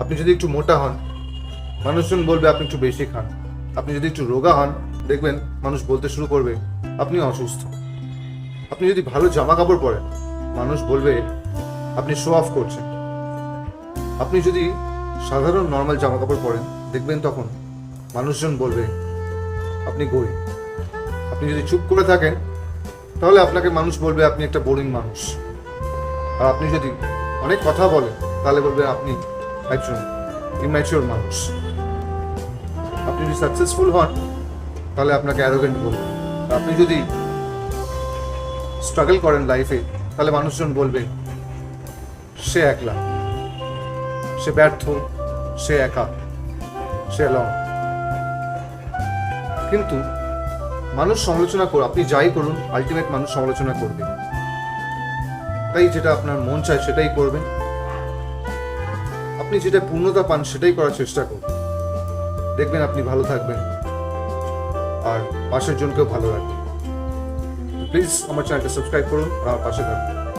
আপনি যদি একটু মোটা হন, মানুষজন বলবে আপনি একটু বেশি খান। আপনি যদি একটু রোগা হন, দেখবেন মানুষ বলতে শুরু করবে, আপনি অসুস্থ। আপনি যদি ভালো জামা কাপড় পরেন, মানুষ বলবে, আপনি শো অফ করছেন। আপনি যদি সাধারণ নর্মাল জামা কাপড় পরেন, দেখবেন তখন মানুষজন বলবে, আপনি গরিব। আপনি যদি চুপ করে থাকেন, তাহলে আপনাকে মানুষ বলবে, আপনি একটা বোরিং মানুষ। আর আপনি যদি অনেক কথা বলেন, তাহলে বলবে, আপনি একজন ইম্যাচিওর মানুষ। আপনি যদি সাকসেসফুল হন, তাহলে আপনাকে অ্যারোগেন্ট বলবে। আপনি যদি স্ট্রাগল করেন লাইফে তাহলে মানুষজন বলবে, সে একলা। সে ব্যর্থ। সে একা। সে লং কিন্তু মানুষ সমালোচনা করুন আপনি যাই করুন আলটিমেট মানুষ সমালোচনা করবে। তাই যেটা আপনার মন চায় সেটাই করবেন। আপনি যেটা পূর্ণতা পান সেটাই করার চেষ্টা করুন। দেখবেন আপনি ভালো থাকবেন। আর পাশের জনকেও ভালো রাখবেন। প্লিজ আমার চ্যানেলটা সাবস্ক্রাইব করুন আর পাশে থাকবেন